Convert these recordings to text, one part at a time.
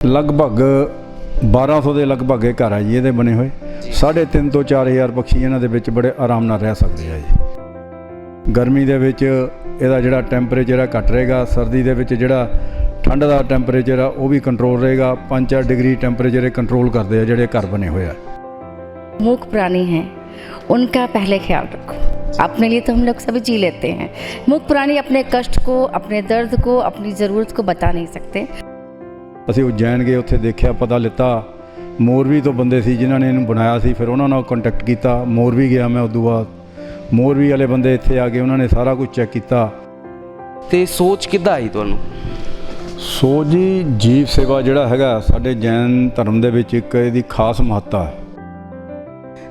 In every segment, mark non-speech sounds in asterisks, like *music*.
ਲਗਭਗ 1200 ਦੇ ਲਗਭਗ ਇਹ ਘਰ ਆ ਜੀ ਇਹਦੇ ਬਣੇ ਹੋਏ 3.5 ਤੋਂ 4000 ਪੰਛੀ ਇਹਨਾਂ ਦੇ ਵਿੱਚ ਬੜੇ ਆਰਾਮ ਨਾਲ ਰਹਿ ਸਕਦੇ ਆ ਜੀ ਗਰਮੀ ਦੇ ਵਿੱਚ ਇਹਦਾ ਜਿਹੜਾ ਟੈਂਪਰੇਚਰ ਆ ਘੱਟ ਰਹੇਗਾ ਸਰਦੀ ਦੇ ਵਿੱਚ ਜਿਹੜਾ ਠੰਡ ਦਾ ਟੈਂਪਰੇਚਰ ਆ ਉਹ ਵੀ ਕੰਟਰੋਲ ਰਹੇਗਾ 5-4 ਡਿਗਰੀ ਟੈਂਪਰੇਚਰ ਇਹ ਕੰਟਰੋਲ ਕਰਦੇ ਆ ਜਿਹੜੇ ਘਰ ਬਣੇ ਹੋਏ ਆ मूक प्राणी हैं उनका पहले ख्याल रखो अपने लिए तो हम लोग सभी जी लेते हैं मूक प्राणी अपने कष्ट को अपने दर्द को अपनी ज़रूरत को बता नहीं सकते ਅਸੀਂ ਉਜੈਨ ਗਏ ਉੱਥੇ ਦੇਖਿਆ ਪਤਾ ਲਿੱਤਾ। ਮੋਰਵੀ ਤੋਂ ਬੰਦੇ ਸੀ ਜਿਨ੍ਹਾਂ ਨੇ ਇਹਨੂੰ ਬਣਾਇਆ ਸੀ ਫਿਰ ਉਹਨਾਂ ਨਾਲ ਕੰਟੈਕਟ ਕੀਤਾ। ਮੋਰਵੀ ਗਿਆ ਮੈਂ ਉਦੋਂ ਬਾਅਦ। ਮੋਰਵੀ ਵਾਲੇ ਬੰਦੇ ਇੱਥੇ ਆ ਕੇ ਉਹਨਾਂ ਨੇ ਸਾਰਾ ਕੁਝ ਚੈੱਕ ਕੀਤਾ। ਤੇ ਸੋਚ ਕਿੱਦਾਂ ਆਈ ਤੁਹਾਨੂੰ? ਸੋ ਜੀ ਜੀਵ ਸੇਵਾ ਜਿਹੜਾ ਹੈਗਾ ਸਾਡੇ ਜੈਨ ਧਰਮ ਦੇ ਵਿੱਚ ਇੱਕ ਇਹਦੀ ਖਾਸ ਮਹੱਤਤਾ ਹੈ।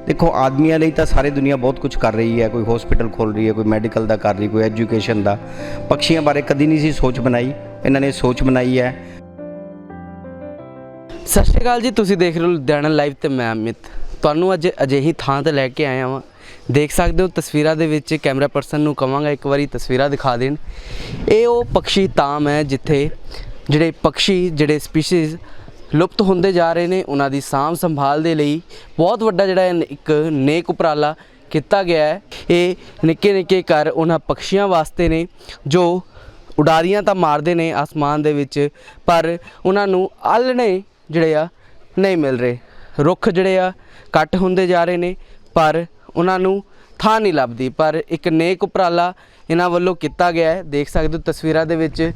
ਦੇਖੋ ਆਦਮੀਆਂ ਲਈ ਤਾਂ ਸਾਰੇ ਦੁਨੀਆ ਬਹੁਤ ਕੁਝ ਕਰ ਰਹੀ ਹੈ। ਕੋਈ ਹਸਪੀਟਲ ਖੋਲ ਰਹੀ ਹੈ ਕੋਈ ਮੈਡੀਕਲ ਦਾ ਕਰ ਰਹੀ ਕੋਈ ਐਜੂਕੇਸ਼ਨ ਦਾ। ਪੰਛੀਆਂ ਬਾਰੇ ਕਦੀ ਨਹੀਂ ਸੀ ਸੋਚ ਬਣਾਈ। ਇਹਨਾਂ ਨੇ ਸੋਚ ਬਣਾਈ ਹੈ। ਸਤਿ ਸ਼੍ਰੀ ਅਕਾਲ ਜੀ, ਤੁਸੀਂ ਦੇਖ ਰਹੇ ਹੋ ਲੁਧਿਆਣਾ ਲਾਈਵ ਤੇ ਮੈਂ ਅਮਿਤ। ਤੁਹਾਨੂੰ ਅੱਜ ਅਜਿਹੀ ਥਾਂ ਤੇ ਲੈ ਕੇ ਆਇਆ ਹਾਂ ਦੇਖ ਸਕਦੇ ਹੋ ਤਸਵੀਰਾਂ ਦੇ ਵਿੱਚ ਕੈਮਰਾ ਪਰਸਨ ਨੂੰ ਕਵਾਂਗਾ, ਇੱਕ ਵਾਰੀ ਤਸਵੀਰਾਂ ਦਿਖਾ ਦੇਣ। ਇਹ ਉਹ ਪੰਛੀ ਤਾਮ ਹੈ ਜਿੱਥੇ ਜਿਹੜੇ ਪੰਛੀ ਜਿਹੜੇ ਸਪੀਸੀਜ਼ ਲੁਪਤ ਹੁੰਦੇ ਜਾ ਰਹੇ ਨੇ, ਉਹਨਾਂ ਦੀ ਸਾਂਭ ਸੰਭਾਲ ਦੇ ਲਈ ਬਹੁਤ ਵੱਡਾ ਜਿਹੜਾ ਇਹ ਇੱਕ ਨੇਕ ਉਪਰਾਲਾ ਕੀਤਾ ਗਿਆ ਹੈ। ਇਹ ਨਿੱਕੇ ਨਿੱਕੇ ਘਰ ਉਹਨਾਂ ਪੰਛੀਆਂ ਵਾਸਤੇ ਨੇ, ਜੋ ਉਡਾਰੀਆਂ ਤਾਂ ਮਾਰਦੇ ਨੇ ਆਸਮਾਨ ਦੇ ਵਿੱਚ, ਪਰ ਉਹਨਾਂ ਨੂੰ ਆਲਣੇ ਜਿਹੜੇ ਆ ਨਹੀਂ ਮਿਲ ਰਹੇ। ਰੁੱਖ ਜਿਹੜੇ ਆ ਕੱਟ ਹੁੰਦੇ ਜਾ ਰਹੇ ਨੇ ਪਰ ਉਹਨਾਂ ਨੂੰ ਥਾਂ ਨਹੀਂ ਲੱਭਦੀ। ਪਰ ਇੱਕ ਨੇਕ ਉਪਰਾਲਾ ਇਹਨਾਂ ਵੱਲੋਂ ਕੀਤਾ ਗਿਆ ਹੈ। ਦੇਖ ਸਕਦੇ ਹੋ ਤਸਵੀਰਾਂ ਦੇ ਵਿੱਚ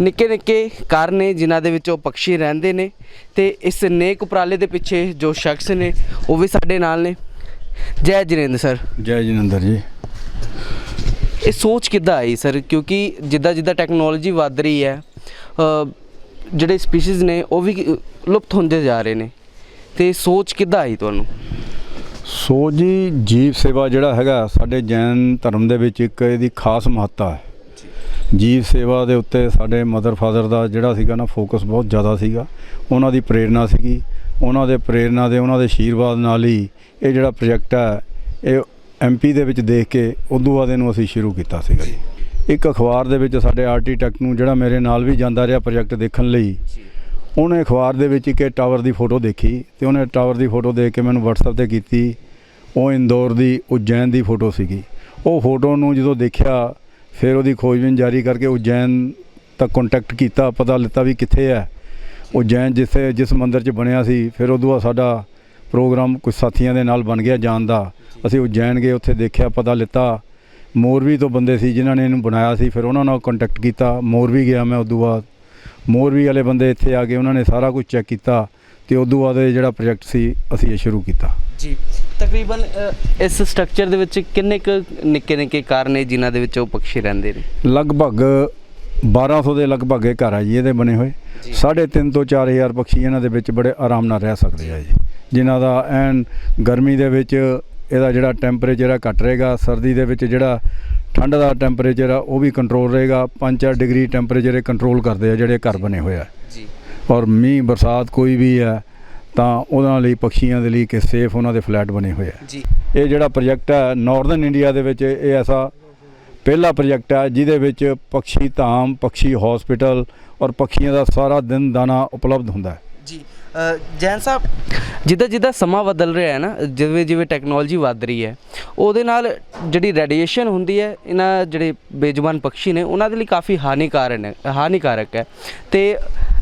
ਨਿੱਕੇ ਨਿੱਕੇ ਘਰ ਨੇ ਜਿਨ੍ਹਾਂ ਦੇ ਵਿੱਚ ਉਹ ਪੰਛੀ ਰਹਿੰਦੇ ਨੇ। ਤੇ ਇਸ ਨੇਕ ਉਪਰਾਲੇ ਦੇ ਪਿੱਛੇ ਜੋ ਸ਼ਖਸ ਨੇ ਉਹ ਵੀ ਸਾਡੇ ਨਾਲ ਨੇ। ਜੈ ਜਨੇਂਦਰ ਸਰ। ਜੈ ਜਨੰਦਰ ਜੀ। ਇਹ ਸੋਚ ਕਿੱਦਾਂ ਆਈ ਸਰ? ਕਿਉਂਕਿ ਜਿੱਦਾਂ ਜਿੱਦਾਂ ਟੈਕਨੋਲੋਜੀ ਵੱਧ ਰਹੀ ਹੈ ਜਿਹੜੇ ਸਪੀਸੀਜ਼ ਨੇ ਉਹ ਵੀ ਲੁਪਤ ਹੁੰਦੇ ਜਾ ਰਹੇ ਨੇ। ਤੇ ਸੋਚ ਕਿੱਦਾਂ ਆਈ ਤੁਹਾਨੂੰ? ਸੋ ਜੀ ਜੀਵ ਸੇਵਾ ਜਿਹੜਾ ਹੈਗਾ ਸਾਡੇ ਜੈਨ ਧਰਮ ਦੇ ਵਿੱਚ ਇੱਕ ਇਹਦੀ ਖਾਸ ਮਹੱਤਤਾ ਹੈ। ਜੀਵ ਸੇਵਾ ਦੇ ਉੱਤੇ ਸਾਡੇ ਮਦਰ ਫਾਦਰ ਦਾ ਜਿਹੜਾ ਸੀਗਾ ਨਾ ਫੋਕਸ ਬਹੁਤ ਜ਼ਿਆਦਾ ਸੀਗਾ। ਉਹਨਾਂ ਦੀ ਪ੍ਰੇਰਣਾ ਸੀਗੀ। ਉਹਨਾਂ ਦੇ ਪ੍ਰੇਰਣਾ ਦੇ ਉਹਨਾਂ ਦੇ ਆਸ਼ੀਰਵਾਦ ਨਾਲ ਹੀ ਇਹ ਜਿਹੜਾ ਪ੍ਰੋਜੈਕਟ ਹੈ ਇਹ ਐਮਪੀ ਦੇ ਵਿੱਚ ਦੇਖ ਕੇ ਉਦੋਂ ਬਾਅਦ ਇਹਨੂੰ ਅਸੀਂ ਸ਼ੁਰੂ ਕੀਤਾ ਸੀਗਾ ਜੀ। ਇੱਕ ਅਖਬਾਰ ਦੇ ਵਿੱਚ ਸਾਡੇ ਆਰਕੀਟੈਕਟ ਨੂੰ ਜਿਹੜਾ ਮੇਰੇ ਨਾਲ ਵੀ ਜਾਂਦਾ ਰਿਹਾ ਪ੍ਰੋਜੈਕਟ ਦੇਖਣ ਲਈ ਉਹਨੇ ਅਖਬਾਰ ਦੇ ਵਿੱਚ ਇੱਕ ਟਾਵਰ ਦੀ ਫੋਟੋ ਦੇਖੀ ਤੇ ਉਹਨੇ ਟਾਵਰ ਦੀ ਫੋਟੋ ਦੇਖ ਕੇ ਮੈਨੂੰ WhatsApp ਤੇ ਕੀਤੀ ਉਹ ਇੰਦੌਰ ਦੀ ਉਜੈਨ ਦੀ ਫੋਟੋ ਸੀਗੀ। ਉਹ ਫੋਟੋ ਨੂੰ ਜਦੋਂ ਦੇਖਿਆ ਫਿਰ ਉਹਦੀ ਖੋਜਬੀਨ ਜਾਰੀ ਕਰਕੇ ਉਜੈਨ ਤੱਕ ਕੰਟੈਕਟ ਕੀਤਾ ਪਤਾ ਲਿੱਤਾ ਵੀ ਕਿੱਥੇ ਹੈ। ਉਜੈਨ ਜਿੱਥੇ ਜਿਸ ਮੰਦਿਰ 'ਚ ਬਣਿਆ ਸੀ ਫਿਰ ਉਦੋਂ ਬਾਅਦ ਸਾਡਾ ਪ੍ਰੋਗਰਾਮ ਕੁਝ ਸਾਥੀਆਂ ਦੇ ਨਾਲ ਬਣ ਗਿਆ ਜਾਣ ਦਾ। ਅਸੀਂ ਉਜੈਨ ਗਏ ਉੱਥੇ ਦੇਖਿਆ ਪਤਾ ਲਿੱਤਾ ਮੋਰਵੀ ਤੋਂ ਬੰਦੇ ਸੀ ਜਿਨ੍ਹਾਂ ਨੇ ਇਹਨੂੰ ਬਣਾਇਆ ਸੀ ਫਿਰ ਉਹਨਾਂ ਨਾਲ ਕੰਟੈਕਟ ਕੀਤਾ ਮੋਰਵੀ ਗਿਆ ਮੈਂ ਉਦੋਂ ਬਾਅਦ। ਮੋਰਵੀ ਵਾਲੇ ਬੰਦੇ ਇੱਥੇ ਆ ਕੇ ਉਹਨਾਂ ਨੇ ਸਾਰਾ ਕੁਝ ਚੈੱਕ ਕੀਤਾ ਤੇ ਉਦੋਂ ਬਾਅਦ ਇਹ ਜਿਹੜਾ ਪ੍ਰੋਜੈਕਟ ਸੀ ਅਸੀਂ ਇਹ ਸ਼ੁਰੂ ਕੀਤਾ। ਜੀ ਤਕਰੀਬਨ ਇਸ ਸਟਰਕਚਰ ਦੇ ਵਿੱਚ ਕਿੰਨੇ ਕੁ ਨਿੱਕੇ ਨਿੱਕੇ ਘਰ ਨੇ ਜਿਨ੍ਹਾਂ ਦੇ ਵਿੱਚ ਉਹ ਪੰਛੀ ਰਹਿੰਦੇ ਨੇ? ਲਗਭਗ 1200 ਦੇ ਲਗਭਗ ਇਹ ਘਰ ਆ ਜੀ ਇਹਦੇ ਬਣੇ ਹੋਏ। 3.5 ਤੋਂ 4000 ਪੰਛੀ ਇਹਨਾਂ ਦੇ ਵਿੱਚ ਬੜੇ ਆਰਾਮ ਨਾਲ ਰਹਿ ਸਕਦੇ ਆ ਜੀ। ਜਿਨ੍ਹਾਂ ਦਾ ਐਨ ਗਰਮੀ ਦੇ ਵਿੱਚ ਇਹਦਾ ਜਿਹੜਾ ਟੈਂਪਰੇਚਰ ਆ ਘੱਟ ਰਹੇਗਾ ਸਰਦੀ ਦੇ ਵਿੱਚ ਜਿਹੜਾ ਠੰਡ ਦਾ ਟੈਂਪਰੇਚਰ ਆ ਉਹ ਵੀ ਕੰਟਰੋਲ ਰਹੇਗਾ। 5-4 ਡਿਗਰੀ ਟੈਂਪਰੇਚਰ ਇਹ ਕੰਟਰੋਲ ਕਰਦੇ ਆ ਜਿਹੜੇ ਘਰ ਬਣੇ ਹੋਏ ਆ। ਜੀ। ਔਰ ਮੀਂਹ ਬਰਸਾਤ ਕੋਈ ਵੀ ਹੈ ਤਾਂ ਉਹਨਾਂ ਲਈ ਪੰਛੀਆਂ ਦੇ ਲਈ ਕਿ ਸੇਫ ਉਹਨਾਂ ਦੇ ਫਲੈਟ ਬਣੇ ਹੋਏ ਆ। ਜੀ। ਇਹ ਜਿਹੜਾ ਪ੍ਰੋਜੈਕਟ ਹੈ ਨਾਰਥਰਨ ਇੰਡੀਆ ਦੇ ਵਿੱਚ ਇਹ ਐਸਾ ਪਹਿਲਾ ਪ੍ਰੋਜੈਕਟ ਹੈ ਜਿਹਦੇ ਵਿੱਚ ਪੰਛੀ ਧਾਮ ਪੰਛੀ ਹਸਪੀਟਲ ਔਰ ਪੰਛੀਆਂ ਦਾ ਸਾਰਾ ਦਿਨ ਦਾਣਾ ਉਪਲਬਧ ਹੁੰਦਾ ਹੈ। ਜੀ ਜੈਨ ਸਾਹਿਬ? ਜਿੱਦਾਂ ਜਿੱਦਾਂ ਸਮਾਂ ਬਦਲ ਰਿਹਾ ਹੈ ਨਾ, ਜਿਵੇਂ ਜਿਵੇਂ ਟੈਕਨੋਲੋਜੀ ਵੱਧ ਰਹੀ ਹੈ, ਉਹਦੇ ਨਾਲ ਜਿਹੜੀ ਰੇਡੀਏਸ਼ਨ ਹੁੰਦੀ ਹੈ, ਇਹਨਾਂ ਜਿਹੜੇ ਬੇਜ਼ੁਬਾਨ ਪੰਛੀ ਨੇ, ਉਹਨਾਂ ਦੇ ਲਈ ਕਾਫੀ ਹਾਨੀਕਾਰਕ ਹੈ ਹਾਨੀਕਾਰਕ ਹੈ। ਤੇ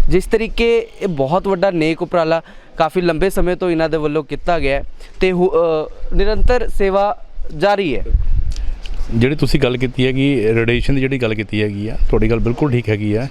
ਜਿਸ ਤਰੀਕੇ ਇਹ ਬਹੁਤ ਵੱਡਾ ਨੇਕ ਉਪਰਾਲਾ ਕਾਫੀ ਲੰਬੇ ਸਮੇਂ ਤੋਂ ਇਹਨਾਂ ਦੇ ਵੱਲੋਂ ਕੀਤਾ ਗਿਆ ਹੈ, ਤੇ ਨਿਰੰਤਰ ਸੇਵਾ ਜਾਰੀ ਹੈ। ਜਿਹੜੀ ਤੁਸੀਂ ਗੱਲ ਕੀਤੀ ਹੈਗੀ ਰੇਡੀਏਸ਼ਨ ਦੀ ਜਿਹੜੀ ਗੱਲ ਕੀਤੀ ਹੈਗੀ ਆ, ਤੁਹਾਡੀ ਗੱਲ ਬਿਲਕੁਲ ਠੀਕ ਹੈਗੀ ਆ।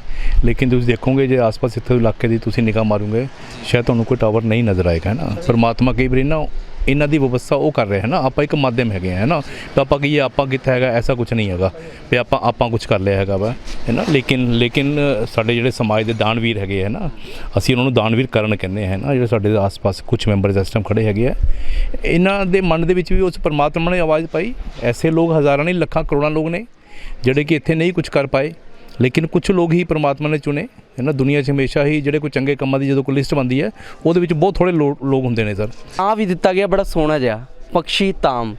ਲੇਕਿਨ ਤੁਸੀਂ ਦੇਖੋਗੇ ਜੇ ਆਸ-ਪਾਸ ਇੱਥੇ ਇਲਾਕੇ ਦੀ ਤੁਸੀਂ ਨਿਗਾਹ ਮਾਰੋਗੇ, ਸ਼ਾਇਦ ਤੁਹਾਨੂੰ ਕੋਈ ਟਾਵਰ ਨਹੀਂ ਨਜ਼ਰ ਆਏਗਾ, ਹੈ ਨਾ? ਪਰਮਾਤਮਾ ਕਈ ਵਾਰੀ ਨਾ ਇਹਨਾਂ ਦੀ ਵਿਵਸਥਾ ਉਹ ਕਰ ਰਿਹਾ ਹੈ ਨਾ, ਆਪਾਂ ਇੱਕ ਮਾਧਿਅਮ ਹੈਗੇ ਆ, ਹੈ ਨਾ? ਤਾਂ ਆਪਾਂ ਕਹੀਏ, ਆਪਾਂ ਕਿੱਥੇ ਹੈਗਾ, ਐਸਾ ਕੁਝ ਨਹੀਂ ਹੈਗਾ ਵੀ ਆਪਾਂ ਆਪਾਂ ਕੁਝ ਕਰ ਲਿਆ ਹੈਗਾ ਵਾ, ਹੈ ਨਾ? ਲੇਕਿਨ ਲੇਕਿਨ ਸਾਡੇ ਜਿਹੜੇ ਸਮਾਜ ਦੇ ਦਾਨਵੀਰ ਹੈਗੇ ਹੈ ਨਾ? ਅਸੀਂ ਉਹਨਾਂ ਨੂੰ ਦਾਨਵੀਰ ਕਰਨ ਕਹਿੰਦੇ ਹੈ ਨਾ? ਜਿਹੜੇ ਸਾਡੇ ਆਸ-ਪਾਸ ਕੁਝ ਮੈਂਬਰ ਸਿਸਟਮ ਟਾਈਮ ਖੜੇ ਹੈਗੇ ਆ, ਇਹਨਾਂ ਦੇ ਮਨ ਦੇ ਵਿੱਚ ਵੀ ਉਸ ਪਰਮਾਤਮਾ ਨੇ ਆਵਾਜ਼ ਪਾਈ। ਐਸੇ ਲੋਕ ਹਜ਼ਾਰਾਂ ਨਹੀਂ, ਲੱਖਾਂ ਕਰੋੜਾਂ ਲੋਕ ਨੇ ਜਿਹੜੇ ਕਿ ਇੱਥੇ ਨਹੀਂ ਕੁਝ ਕਰ ਪਾਏ। ਲੇਕਿਨ ਕੁਝ ਲੋਕ ਹੀ ਪਰਮਾਤਮਾ ਨੇ ਚੁਣੇ ਹੈ ਨਾ ਦੁਨੀਆ 'ਚ ਹਮੇਸ਼ਾ ਹੀ ਜਿਹੜੇ ਕੋਈ ਚੰਗੇ ਕੰਮਾਂ ਦੀ ਜਦੋਂ ਕੋਈ ਲਿਸਟ ਬਣਦੀ ਹੈ ਉਹਦੇ ਵਿੱਚ ਬਹੁਤ ਥੋੜੇ ਲੋਕ ਹੁੰਦੇ ਨੇ ਸਰ ਆ ਵੀ ਦਿੱਤਾ ਗਿਆ ਬੜਾ ਸੋਹਣਾ ਜਿਹਾ ਪੰਛੀ ਤਾਮ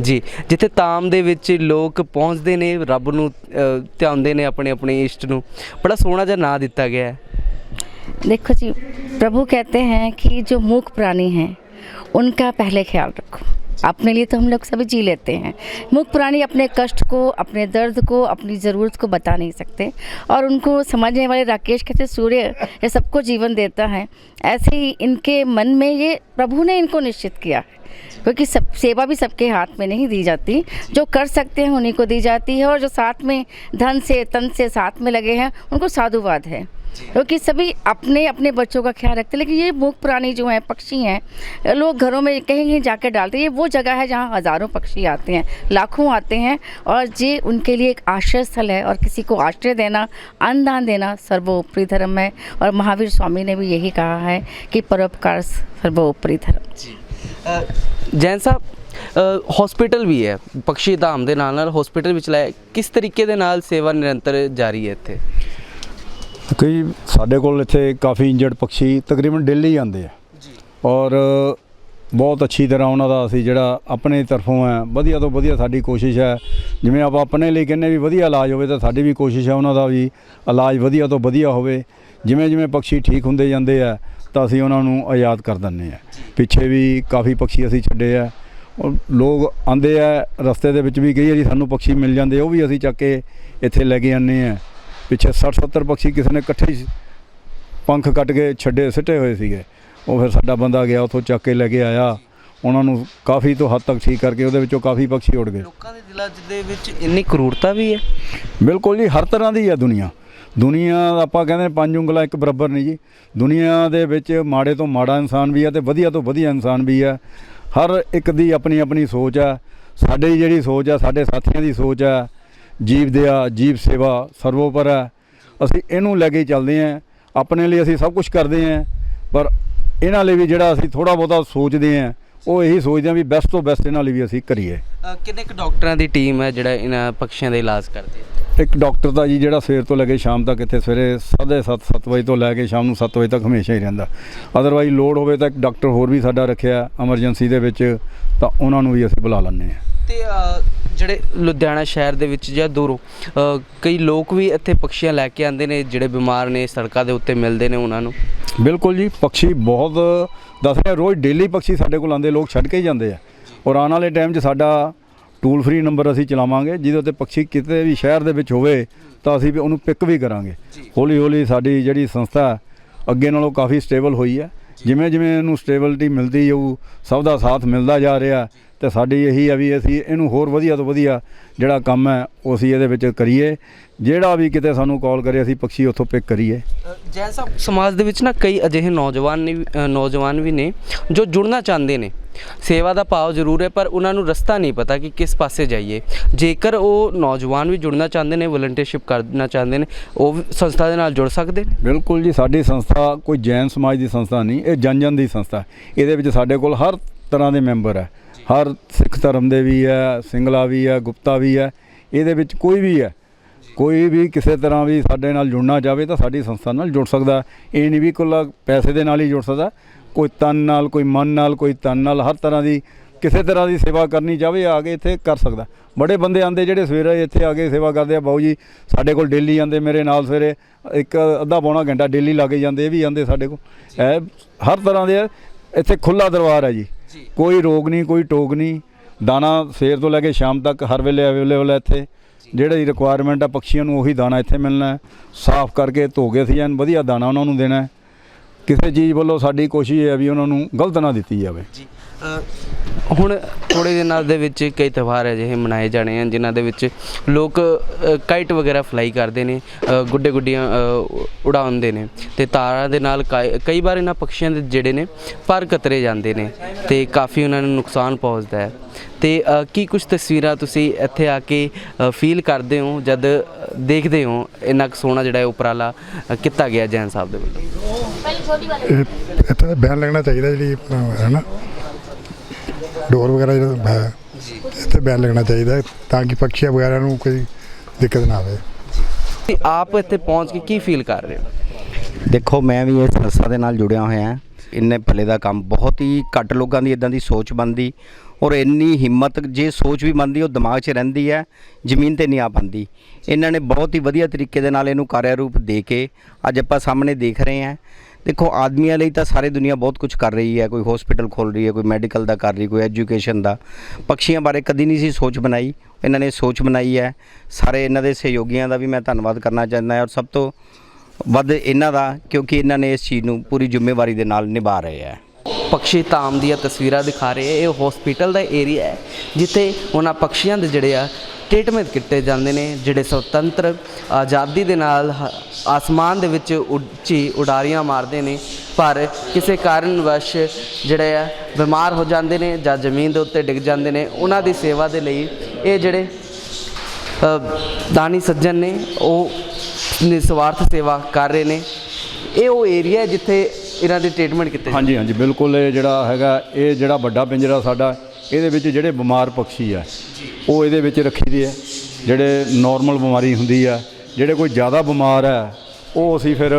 ਜੀ ਜਿੱਥੇ ਤਾਮ ਦੇ ਵਿੱਚ ਲੋਕ ਪਹੁੰਚਦੇ ਨੇ ਰੱਬ ਨੂੰ ਅ, ਧਿਆਉਂਦੇ ਨੇ ਆਪਣੇ ਆਪਣੇ ਇਸ਼ਟ ਨੂੰ ਬੜਾ ਸੋਹਣਾ ਜਿਹਾ ਨਾਂ ਦਿੱਤਾ ਗਿਆ ਹੈ देखो जी प्रभु कहते हैं कि जो मूक प्राणी हैं उनका पहले ख्याल रखो अपने लिए तो हम लोग सभी जी लेते हैं। मूक प्राणी अपने कष्ट को, अपने दर्द को, अपनी ज़रूरत को बता नहीं सकते। और उनको समझने वाले राकेश कहते सूर्य ये सबको जीवन देता है। ऐसे ही इनके मन में ये प्रभु ने इनको निश्चित किया है। क्योंकि सब सेवा भी सबके हाथ में नहीं दी जाती। जो कर सकते हैं उन्हीं को दी जाती है और जो साथ में धन से, तन से साथ में लगे हैं, उनको साधुवाद है। क्योंकि सभी अपने अपने बच्चों का ख्याल रखते हैं लेकिन ये मूक प्राणी जो हैं पक्षी हैं लोग घरों में कहीं कहीं जाकर डालते हैं ये वो जगह है जहाँ हज़ारों पक्षी आते हैं लाखों आते हैं और ये उनके लिए एक आश्रय स्थल है और किसी को आश्रय देना अन्न दान देना सर्वोपरि धर्म है और महावीर स्वामी ने भी यही कहा है कि परोपकार सर्वोपरि धर्म ਜੈਨ ਸਾਹਿਬ ਹਸਪੀਟਲ ਵੀ ਹੈ ਪਕਸ਼ੀ ਧਾਮ ਦੇ ਨਾਲ ਨਾਲ ਹਸਪੀਟਲ ਵੀ ਚਲਾਇਆ ਕਿਸ ਤਰੀਕੇ ਦੇ ਨਾਲ ਸੇਵਾ ਨਿਰੰਤਰ ਜਾਰੀ ਹੈ ਇੱਥੇ ਕਈ ਸਾਡੇ ਕੋਲ ਇੱਥੇ ਕਾਫੀ ਇੰਜਰਡ ਪੰਛੀ ਤਕਰੀਬਨ ਡੇਲੀ ਆਉਂਦੇ ਆ। ਔਰ ਬਹੁਤ ਅੱਛੀ ਤਰ੍ਹਾਂ ਉਹਨਾਂ ਦਾ ਅਸੀਂ ਜਿਹੜਾ ਆਪਣੇ ਤਰਫੋਂ ਹੈ ਵਧੀਆ ਤੋਂ ਵਧੀਆ ਸਾਡੀ ਕੋਸ਼ਿਸ਼ ਹੈ। ਜਿਵੇਂ ਆਪਾਂ ਆਪਣੇ ਲਈ ਕਹਿੰਦੇ ਵੀ ਵਧੀਆ ਇਲਾਜ ਹੋਵੇ ਤਾਂ ਸਾਡੀ ਵੀ ਕੋਸ਼ਿਸ਼ ਹੈ ਉਹਨਾਂ ਦਾ ਵੀ ਇਲਾਜ ਵਧੀਆ ਤੋਂ ਵਧੀਆ ਹੋਵੇ। ਜਿਵੇਂ ਜਿਵੇਂ ਪੰਛੀ ਠੀਕ ਹੁੰਦੇ ਜਾਂਦੇ ਆ ਤਾਂ ਅਸੀਂ ਉਹਨਾਂ ਨੂੰ ਆਜ਼ਾਦ ਕਰ ਦਿੰਦੇ ਆ। ਪਿੱਛੇ ਵੀ ਕਾਫੀ ਪੰਛੀ ਅਸੀਂ ਛੱਡੇ ਆ। ਲੋਕ ਆਂਦੇ ਆ ਰਸਤੇ ਦੇ ਵਿੱਚ ਵੀ ਕਈ ਵਾਰੀ ਸਾਨੂੰ ਪੰਛੀ ਮਿਲ ਜਾਂਦੇ ਉਹ ਵੀ ਅਸੀਂ ਚੱਕ ਕੇ ਇੱਥੇ ਲੈ ਕੇ ਆਉਂਦੇ ਆ। ਪਿੱਛੇ 60 70 ਪੰਛੀ ਕਿਸੇ ਨੇ ਇਕੱਠੇ ਹੀ ਪੰਖ ਕੱਟ ਕੇ ਛੱਡੇ ਸਿੱਟੇ ਹੋਏ ਸੀਗੇ। ਉਹ ਫਿਰ ਸਾਡਾ ਬੰਦਾ ਗਿਆ ਉੱਥੋਂ ਚੱਕ ਕੇ ਲੈ ਕੇ ਆਇਆ। ਉਹਨਾਂ ਨੂੰ ਕਾਫੀ ਤੋਂ ਹੱਦ ਤੱਕ ਠੀਕ ਕਰਕੇ ਉਹਦੇ ਵਿੱਚੋਂ ਕਾਫੀ ਪੰਛੀ ਉੜ ਗਏ। ਲੋਕਾਂ ਦੇ ਦਿਲਾਂ ਦੇ ਵਿੱਚ ਇੰਨੀ ਕਰੂਰਤਾ ਵੀ ਹੈ? ਬਿਲਕੁਲ ਜੀ ਹਰ ਤਰ੍ਹਾਂ ਦੀ ਹੈ ਦੁਨੀਆ। ਦੁਨੀਆ ਆਪਾਂ ਕਹਿੰਦੇ ਪੰਜ ਉਂਗਲਾਂ ਇੱਕ ਬਰਾਬਰ ਨਹੀਂ ਜੀ। ਦੁਨੀਆ ਦੇ ਵਿੱਚ ਮਾੜੇ ਤੋਂ ਮਾੜਾ ਇਨਸਾਨ ਵੀ ਹੈ ਤੇ ਵਧੀਆ ਤੋਂ ਵਧੀਆ ਇਨਸਾਨ ਵੀ ਹੈ। ਹਰ ਇੱਕ ਦੀ ਆਪਣੀ ਆਪਣੀ ਸੋਚ ਹੈ। ਸਾਡੀ ਜਿਹੜੀ ਸੋਚ ਹੈ ਸਾਡੇ ਸਾਥੀਆਂ ਦੀ ਸੋਚ ਹੈ। ਜੀਵ ਦਇਆ ਜੀਵ ਸੇਵਾ ਸਰਵੋਪਰ ਹੈ। ਅਸੀਂ ਇਹਨੂੰ ਲੈ ਕੇ ਚੱਲਦੇ ਹਾਂ। ਆਪਣੇ ਲਈ ਅਸੀਂ ਸਭ ਕੁਝ ਕਰਦੇ ਹਾਂ। ਪਰ ਇਹਨਾਂ ਲਈ ਵੀ ਜਿਹੜਾ ਅਸੀਂ ਥੋੜਾ ਬਹੁਤਾ ਸੋਚਦੇ ਹਾਂ ਉਹ ਇਹੀ ਸੋਚਦੇ ਹਾਂ ਵੀ ਬੈਸਟ ਤੋਂ ਬੈਸਟ ਇਹਨਾਂ ਲਈ ਵੀ ਅਸੀਂ ਕਰੀਏ। ਕਿੰਨੇ ਕੁ ਡਾਕਟਰਾਂ ਦੀ ਟੀਮ ਹੈ ਜਿਹੜਾ ਇਹਨਾਂ ਪਕਸ਼ੀਆਂ ਦਾ ਇਲਾਜ ਕਰਦੇ ਹੈ? ਇੱਕ ਡਾਕਟਰ ਦਾ ਜੀ ਜਿਹੜਾ ਸਵੇਰ ਤੋਂ ਲੈ ਕੇ ਸ਼ਾਮ ਤੱਕ ਇੱਥੇ ਸਵੇਰੇ 7:30 7 ਵਜੇ ਤੋਂ ਲੈ ਕੇ ਸ਼ਾਮ ਨੂੰ 7 ਵਜੇ ਤੱਕ ਹਮੇਸ਼ਾ ਹੀ ਰਹਿੰਦਾ। ਅਦਰਵਾਈਜ਼ ਲੋਡ ਹੋਵੇ ਤਾਂ ਇੱਕ ਡਾਕਟਰ ਹੋਰ ਵੀ ਸਾਡਾ ਰੱਖਿਆ ਐਮਰਜੈਂਸੀ ਦੇ ਵਿੱਚ ਤਾਂ ਉਹਨਾਂ ਨੂੰ ਵੀ ਅਸੀਂ ਬੁਲਾ ਲੈਂਦੇ ਹਾਂ। ਤੇ ਜਿਹੜੇ ਲੁਧਿਆਣਾ ਸ਼ਹਿਰ ਦੇ ਵਿੱਚ ਜਾਂ ਦੂਰੋਂ ਕਈ ਲੋਕ ਵੀ ਇੱਥੇ ਪਕਸ਼ੀਆਂ ਲੈ ਕੇ ਆਉਂਦੇ ਨੇ ਜਿਹੜੇ ਬਿਮਾਰ ਨੇ ਸੜਕਾਂ ਦੇ ਉੱਤੇ ਮਿਲਦੇ ਨੇ ਉਹਨਾਂ ਨੂੰ? ਬਿਲਕੁਲ ਜੀ ਪੰਛੀ ਬਹੁਤ ਦੱਸ ਰਿਹਾ ਰੋਜ਼ ਡੇਲੀ ਪੰਛੀ ਸਾਡੇ ਕੋਲ ਆਉਂਦੇ ਲੋਕ ਛੱਡ ਕੇ ਹੀ ਜਾਂਦੇ ਆ। ਔਰ ਆਉਣ ਵਾਲੇ ਟਾਈਮ 'ਚ ਸਾਡਾ ਟੂਲ ਫ੍ਰੀ ਨੰਬਰ ਅਸੀਂ ਚਲਾਵਾਂਗੇ ਜਿਹਦੇ ਉੱਤੇ ਪੰਛੀ ਕਿਤੇ ਵੀ ਸ਼ਹਿਰ ਦੇ ਵਿੱਚ ਹੋਵੇ ਤਾਂ ਅਸੀਂ ਵੀ ਉਹਨੂੰ ਪਿਕ ਵੀ ਕਰਾਂਗੇ। ਹੌਲੀ ਹੌਲੀ ਸਾਡੀ ਜਿਹੜੀ ਸੰਸਥਾ ਅੱਗੇ ਨਾਲੋਂ ਕਾਫੀ ਸਟੇਬਲ ਹੋਈ ਹੈ। ਜਿਵੇਂ ਜਿਵੇਂ ਇਹਨੂੰ ਸਟੇਬਿਲਟੀ ਮਿਲਦੀ ਜਾਊ ਸਭ ਦਾ ਸਾਥ ਮਿਲਦਾ ਜਾ ਰਿਹਾ ਤੇ ਸਾਡੀ ਇਹੀ ਹੈ ਵੀ ਅਸੀਂ ਇਹਨੂੰ ਹੋਰ ਵਧੀਆ ਤੋਂ ਵਧੀਆ ਜਿਹੜਾ ਕੰਮ ਹੈ ਉਹ ਅਸੀਂ ਇਹਦੇ ਵਿੱਚ ਕਰੀਏ। ਜਿਹੜਾ ਵੀ ਕਿਤੇ ਸਾਨੂੰ ਕਾਲ ਕਰੇ ਅਸੀਂ ਪੰਛੀ ਉੱਥੋਂ ਪਿਕ ਕਰੀਏ। ਜੈਨ ਸਾਹਿਬ ਸਮਾਜ ਦੇ ਵਿੱਚ ਨਾ ਕਈ ਅਜਿਹੇ ਨੌਜਵਾਨ ਨੇ ਨੌਜਵਾਨ ਵੀ ਨੇ ਜੋ ਜੁੜਨਾ ਚਾਹੁੰਦੇ ਨੇ। ਸੇਵਾ ਦਾ ਭਾਵ ਜ਼ਰੂਰ ਹੈ, ਪਰ ਉਹਨਾਂ ਨੂੰ ਰਸਤਾ ਨਹੀਂ ਪਤਾ ਕਿ ਕਿਸ ਪਾਸੇ ਜਾਈਏ। ਜੇਕਰ ਉਹ ਨੌਜਵਾਨ ਵੀ ਜੁੜਨਾ ਚਾਹੁੰਦੇ ਨੇ ਵਲੰਟੀਅਰਸ਼ਿਪ ਕਰਨਾ ਚਾਹੁੰਦੇ ਨੇ, ਉਹ ਸੰਸਥਾ ਦੇ ਨਾਲ ਜੁੜ ਸਕਦੇ ਨੇ? ਬਿਲਕੁਲ ਜੀ, ਸਾਡੀ ਸੰਸਥਾ ਕੋਈ ਜੈਨ ਸਮਾਜ ਦੀ ਸੰਸਥਾ ਨਹੀਂ, ਇਹ ਜਨ ਜਨ ਦੀ ਸੰਸਥਾ। ਇਹਦੇ ਵਿੱਚ ਸਾਡੇ ਕੋਲ ਹਰ ਤਰ੍ਹਾਂ ਦੇ ਮੈਂਬਰ ਹੈ। ਹਰ ਸਿੱਖ ਧਰਮ ਦੇ ਵੀ ਹੈ, ਸਿੰਗਲਾ ਵੀ ਹੈ, ਗੁਪਤਾ ਵੀ ਹੈ, ਇਹਦੇ ਵਿੱਚ ਕੋਈ ਵੀ ਹੈ। ਕੋਈ ਵੀ ਕਿਸੇ ਤਰ੍ਹਾਂ ਵੀ ਸਾਡੇ ਨਾਲ ਜੁੜਨਾ ਚਾਹਵੇ ਤਾਂ ਸਾਡੀ ਸੰਸਥਾ ਨਾਲ ਜੁੜ ਸਕਦਾ। ਇਹ ਨਹੀਂ ਵੀ ਕੁੱਲਾ ਪੈਸੇ ਦੇ ਨਾਲ ਹੀ ਜੁੜ ਸਕਦਾ। ਕੋਈ ਤਨ ਨਾਲ ਕੋਈ ਮਨ ਨਾਲ ਕੋਈ ਤਨ ਨਾਲ ਹਰ ਤਰ੍ਹਾਂ ਦੀ ਕਿਸੇ ਤਰ੍ਹਾਂ ਦੀ ਸੇਵਾ ਕਰਨੀ ਚਾਹਵੇ ਆ ਕੇ ਇੱਥੇ ਕਰ ਸਕਦਾ। ਬੜੇ ਬੰਦੇ ਆਂਦੇ ਜਿਹੜੇ ਸਵੇਰੇ ਇੱਥੇ ਆ ਕੇ ਸੇਵਾ ਕਰਦੇ ਆ ਬਾਊ ਜੀ ਸਾਡੇ ਕੋਲ ਡੇਲੀ ਆਂਦੇ ਮੇਰੇ ਨਾਲ ਸਵੇਰੇ ਇੱਕ ਅੱਧਾ ਪੌਣਾ ਘੰਟਾ ਡੇਲੀ ਲਾ ਕੇ ਜਾਂਦੇ ਇਹ ਵੀ ਆਂਦੇ ਸਾਡੇ ਕੋਲ। ਇਹ ਹਰ ਤਰ੍ਹਾਂ ਦੇ। ਇੱਥੇ ਖੁੱਲਾ ਦਰਬਾਰ ਹੈ ਜੀ। ਕੋਈ ਰੋਗ ਨਹੀਂ ਕੋਈ ਟੋਕ ਨਹੀਂ। ਦਾਣਾ ਸਵੇਰ ਤੋਂ ਲੈ ਕੇ ਸ਼ਾਮ ਤੱਕ ਹਰ ਵੇਲੇ ਅਵੇਲੇਬਲ ਹੈ ਇੱਥੇ। ਜਿਹੜੀ ਰਿਕੁਆਇਰਮੈਂਟ ਆ ਪੰਛੀਆਂ ਨੂੰ ਉਹੀ ਦਾਣਾ ਇੱਥੇ ਮਿਲਣਾ ਹੈ। ਸਾਫ਼ ਕਰਕੇ ਧੋ ਕੇ ਅਸੀਂ ਐਨ ਵਧੀਆ ਦਾਣਾ ਉਹਨਾਂ ਨੂੰ ਦੇਣਾ ਹੈ। ਕਿਸੇ ਚੀਜ਼ ਵੱਲੋਂ ਸਾਡੀ ਕੋਸ਼ਿਸ਼ ਇਹ ਹੈ ਵੀ ਉਹਨਾਂ ਨੂੰ ਗਲਤ ਨਾ ਦਿੱਤੀ ਜਾਵੇ। ਜੀ ਹੁਣ ਥੋੜੇ ਦਿਨਾਂ ਦੇ ਵਿੱਚ ਕਈ ਤਿਉਹਾਰ ਅਜਿਹੇ ਮਨਾਏ ਜਾਣੇ ਹਨ ਜਿਨ੍ਹਾਂ ਦੇ ਵਿੱਚ ਲੋਕ ਕਾਈਟ ਵਗੈਰਾ ਫਲਾਈ ਕਰਦੇ ਨੇ ਅ, ਗੁੱਡੇ ਗੁੱਡੀਆਂ ਅ, ਉਡਾਉਂਦੇ ਨੇ ਤੇ ਤਾਰਾਂ ਦੇ ਨਾਲ ਕਾਈ- ਕਈ ਵਾਰ ਇਹਨਾਂ ਪਕਸ਼ੀਆਂ ਦੇ ਜਿਹੜੇ ਨੇ ਪਰ ਕਤਰੇ ਜਾਂਦੇ ਨੇ ਤੇ ਕਾਫੀ ਉਹਨਾਂ ਨੂੰ ਨੁਕਸਾਨ ਪਹੁੰਚਦਾ ਹੈ। ਤੇ ਅ, ਕੀ ਕੁਝ ਤਸਵੀਰਾਂ ਤੁਸੀਂ ਇੱਥੇ ਆ ਕੇ ਫੀਲ ਕਰਦੇ ਹੋ ਜਦ ਦੇਖਦੇ ਹੋ ਇੰਨਾ ਕੁ ਸੋਹਣਾ ਜਿਹੜਾ ਹੈ ਉਪਰਾਲਾ ਅ, ਕੀਤਾ ਗਿਆ ਜੈਨ ਸਾਹਿਬ ਦੇ ਵੱਲੋਂ? ਇਹ ਇੱਥੇ ਤਾਂ ਬੈਨ ਲੱਗਣਾ ਚਾਹੀਦਾ ਜਿਹੜੀ ਆਪਣਾ ਹੈ ਨਾ। ਡੋਰ ਵਗੈਰਾ ਜਿਹੜਾ ਹੈ ਇੱਥੇ ਬੈਨ ਲੱਗਣਾ ਚਾਹੀਦਾ ਤਾਂ ਕਿ ਪੰਛੀਆਂ ਵਗੈਰਾ ਨੂੰ ਕੋਈ ਦਿੱਕਤ ਨਾ ਆਵੇ। ਤੇ ਆਪ ਇੱਥੇ ਪਹੁੰਚ ਕੇ ਕੀ ਫੀਲ ਕਰ ਰਹੇ ਹੋ? ਦੇਖੋ ਮੈਂ ਵੀ ਇਸ ਸੰਸਥਾ ਦੇ ਨਾਲ ਜੁੜਿਆ ਹੋਇਆ ਹਾਂ। ਇੰਨੇ ਭਲੇ ਦਾ ਕੰਮ ਬਹੁਤ ਹੀ ਘੱਟ ਲੋਕਾਂ ਦੀ ਇਦਾਂ ਦੀ ਸੋਚ ਬਣਦੀ ਔਰ ਇੰਨੀ ਹਿੰਮਤ ਜੇ ਸੋਚ ਵੀ ਬਣਦੀ ਉਹ ਦਿਮਾਗ 'ਚ ਰਹਿੰਦੀ ਹੈ ਜ਼ਮੀਨ ਤੇ ਨਹੀਂ ਆ ਪਾਉਂਦੀ ਇਹਨਾਂ ਨੇ ਬਹੁਤ ਹੀ ਵਧੀਆ ਤਰੀਕੇ ਦੇ ਨਾਲ ਇਹਨੂੰ ਕਾਰਿਆ ਰੂਪ ਦੇ ਕੇ ਅੱਜ ਆਪਾਂ ਸਾਹਮਣੇ ਦੇਖ ਰਹੇ ਹਾਂ। ਦੇਖੋ, ਆਦਮੀਆਂ ਲਈ ਤਾਂ ਸਾਰੇ ਦੁਨੀਆ ਬਹੁਤ ਕੁਝ ਕਰ ਰਹੀ ਹੈ। ਕੋਈ ਹਸਪੀਟਲ ਖੋਲ ਰਹੀ ਹੈ, ਕੋਈ ਮੈਡੀਕਲ ਦਾ ਕਰ ਰਹੀ, ਕੋਈ ਐਜੂਕੇਸ਼ਨ ਦਾ। ਪਕਸ਼ੀਆਂ ਬਾਰੇ ਕਦੀ ਨਹੀਂ ਸੀ ਸੋਚ ਬਣਾਈ। ਇਹਨਾਂ ਨੇ ਸੋਚ ਬਣਾਈ ਹੈ। ਸਾਰੇ ਇਹਨਾਂ ਦੇ ਸਹਿਯੋਗੀਆਂ ਦਾ ਵੀ ਮੈਂ ਧੰਨਵਾਦ ਕਰਨਾ ਚਾਹੁੰਦਾ ਔਰ ਸਭ ਤੋਂ ਵੱਧ ਇਹਨਾਂ ਦਾ, ਕਿਉਂਕਿ ਇਹਨਾਂ ਨੇ ਇਸ ਚੀਜ਼ ਨੂੰ ਪੂਰੀ ਜ਼ਿੰਮੇਵਾਰੀ ਦੇ ਨਾਲ ਨਿਭਾ ਰਹੇ ਹੈ। ਪਕਸ਼ੀ ਧਾਮ ਦੀਆਂ ਤਸਵੀਰਾਂ ਦਿਖਾ ਰਹੇ ਇਹ ਹਸਪੀਟਲ ਦਾ ਏਰੀਆ ਹੈ, ਜਿੱਥੇ ਉਹਨਾਂ ਪਕਸ਼ੀਆਂ ਦੇ ਜਿਹੜੇ ਆ ਟ੍ਰੀਟਮੈਂਟ ਕੀਤੇ ਜਾਂਦੇ ਨੇ ਜਿਹੜੇ ਸੁਤੰਤਰ ਆਜ਼ਾਦੀ ਦੇ ਨਾਲ ਹ- ਆਸਮਾਨ ਦੇ ਵਿੱਚ ਉੱਚੀ ਉਡਾਰੀਆਂ ਮਾਰਦੇ ਨੇ, ਪਰ ਕਿਸੇ ਕਾਰਨਵਸ਼ ਜਿਹੜੇ ਆ ਬਿਮਾਰ ਹੋ ਜਾਂਦੇ ਨੇ ਜਾਂ ਜ਼ਮੀਨ ਦੇ ਉੱਤੇ ਡਿੱਗ ਜਾਂਦੇ ਨੇ, ਉਹਨਾਂ ਦੀ ਸੇਵਾ ਦੇ ਲਈ ਇਹ ਜਿਹੜੇ ਦਾਨੀ ਸੱਜਣ ਨੇ, ਉਹ ਨਿਸਵਾਰਥ ਸੇਵਾ ਕਰ ਰਹੇ ਨੇ। ਇਹ ਉਹ ਏਰੀਆ ਜਿੱਥੇ ਇਹਨਾਂ ਦੀ ਟ੍ਰੀਟਮੈਂਟ ਕੀਤੇ ਹਾਂਜੀ ਹਾਂਜੀ, ਬਿਲਕੁਲ ਇਹ ਜਿਹੜਾ ਹੈਗਾ, ਇਹ ਜਿਹੜਾ ਵੱਡਾ ਪਿੰਜਰਾ ਸਾਡਾ, ਇਹਦੇ ਵਿੱਚ ਜਿਹੜੇ ਬਿਮਾਰ ਪੰਛੀ ਆ ਉਹ ਇਹਦੇ ਵਿੱਚ ਰੱਖੀ ਦੇ ਆ ਜਿਹੜੇ ਨਾਰਮਲ ਬਿਮਾਰੀ ਹੁੰਦੀ ਆ ਜਿਹੜੇ ਕੋਈ ਜ਼ਿਆਦਾ ਬਿਮਾਰ ਹੈ ਉਹ ਅਸੀਂ ਫਿਰ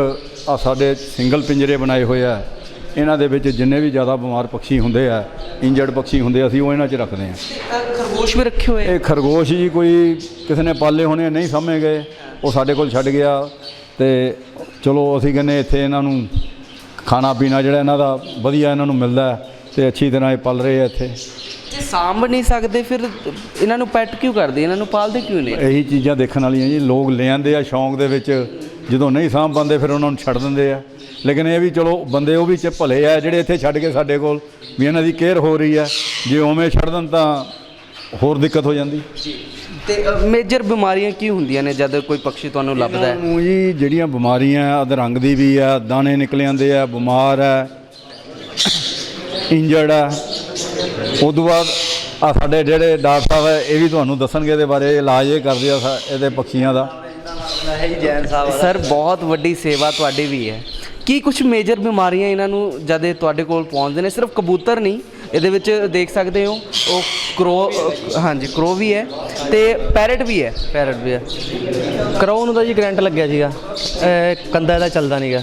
ਆ ਸਾਡੇ ਸਿੰਗਲ ਪਿੰਜਰੇ ਬਣਾਏ ਹੋਏ ਆ। ਇਹਨਾਂ ਦੇ ਵਿੱਚ ਜਿੰਨੇ ਵੀ ਜ਼ਿਆਦਾ ਬਿਮਾਰ ਪੰਛੀ ਹੁੰਦੇ ਆ ਇੰਜਰਡ ਪੰਛੀ ਹੁੰਦੇ ਆ, ਅਸੀਂ ਉਹ ਇਹਨਾਂ 'ਚ ਰੱਖਦੇ ਆ ਖਰਗੋਸ਼ ਵੀ ਰੱਖੇ ਹੋਏ ਆ। ਇਹ ਖਰਗੋਸ਼ ਜੀ ਕੋਈ ਕਿਸੇ ਨੇ ਪਾਲੇ ਹੋਣੇ ਨਹੀਂ ਸਾਹਮਣੇ ਗਏ ਉਹ ਸਾਡੇ ਕੋਲ ਛੱਡ ਗਿਆ। ਤੇ ਚਲੋ ਅਸੀਂ ਕਹਿੰਦੇ ਇੱਥੇ ਇਹਨਾਂ ਨੂੰ ਖਾਣਾ ਪੀਣਾ ਜਿਹੜਾ ਇਹਨਾਂ ਦਾ ਵਧੀਆ ਇਹਨਾਂ ਨੂੰ ਮਿਲਦਾ ਹੈ ਤੇ ਅੱਛੀ ਤਰ੍ਹਾਂ ਇਹ ਪਲ ਰਹੇ ਆ ਇੱਥੇ। ਜੇ ਸਾਂਭ ਨਹੀਂ ਸਕਦੇ ਫਿਰ ਇਹਨਾਂ ਨੂੰ ਪੈਟ ਕਿਉਂ ਕਰਦੇ? ਇਹਨਾਂ ਨੂੰ ਪਾਲਦੇ ਕਿਉਂ ਨਹੀਂ ਇਹੀ ਚੀਜ਼ਾਂ ਦੇਖਣ ਵਾਲੀਆਂ ਜੀ ਲੋਕ ਲੈ ਆਂਦੇ ਆ ਸ਼ੌਂਕ ਦੇ ਵਿੱਚ ਜਦੋਂ ਨਹੀਂ ਸਾਂਭ ਪਾਉਂਦੇ ਫਿਰ ਉਹਨਾਂ ਨੂੰ ਛੱਡ ਦਿੰਦੇ ਆ। ਲੇਕਿਨ ਇਹ ਵੀ ਚਲੋ ਬੰਦੇ ਉਹ ਵੀ ਚ ਭਲੇ ਆ ਜਿਹੜੇ ਇੱਥੇ ਛੱਡ ਕੇ ਸਾਡੇ ਕੋਲ ਵੀ ਇਹਨਾਂ ਦੀ ਕੇਅਰ ਹੋ ਰਹੀ ਹੈ ਜੇ ਉਵੇਂ ਛੱਡ ਦੇਣ ਤਾਂ ਹੋਰ ਦਿੱਕਤ ਹੋ ਜਾਂਦੀ। ਤੇ ਮੇਜਰ ਬਿਮਾਰੀਆਂ ਕੀ ਹੁੰਦੀਆਂ ਨੇ ਜਦ ਕੋਈ ਪੰਛੀ ਤੁਹਾਨੂੰ ਲੱਭਦਾ ਹੈ? ਨੂੰ ਜੀ ਜਿਹੜੀਆਂ ਬਿਮਾਰੀਆਂ ਅਧਰੰਗ ਦੀ ਵੀ ਆ ਦਾਣੇ ਨਿਕਲ ਆਉਂਦੇ ਆ ਬਿਮਾਰ ਹੈ *coughs* ਇੰਜਰਡ ਹੈ ਉਦੋਂ ਬਾਅਦ ਆ ਸਾਡੇ ਜਿਹੜੇ ਡਾਕਟਰ ਸਾਹਿਬ ਹੈ ਇਹ ਵੀ ਤੁਹਾਨੂੰ ਦੱਸਣਗੇ ਇਹਦੇ ਬਾਰੇ ਇਲਾਜ ਇਹ ਕਰਦੇ ਆ ਸਾ- ਇਹਦੇ ਪੰਛੀਆਂ ਦਾ। ਸਰ ਬਹੁਤ ਵੱਡੀ ਸੇਵਾ ਤੁਹਾਡੀ ਵੀ ਹੈ। ਕੀ ਕੁਝ ਮੇਜਰ ਬਿਮਾਰੀਆਂ ਇਹਨਾਂ ਨੂੰ ਜਦ ਇਹ ਤੁਹਾਡੇ ਕੋਲ ਪਹੁੰਚਦੇ ਨੇ? ਸਿਰਫ ਕਬੂਤਰ ਨਹੀਂ ਇਹਦੇ ਵਿੱਚ ਦੇਖ ਸਕਦੇ ਹੋ ਉਹ ਕਰੋ ਅ, ਹਾਂਜੀ ਕਰੋ ਵੀ ਹੈ ਤੇ ਪੈਰਟ ਵੀ ਹੈ। ਪੈਰਟ ਵੀ ਹੈ। ਕਰਾਉ ਨੂੰ ਤਾਂ ਜੀ ਕਰੰਟ ਲੱਗਿਆ ਸੀਗਾ। ਇਹ ਕੰਦਾ ਇਹਦਾ ਚੱਲਦਾ ਨਹੀਂਗਾ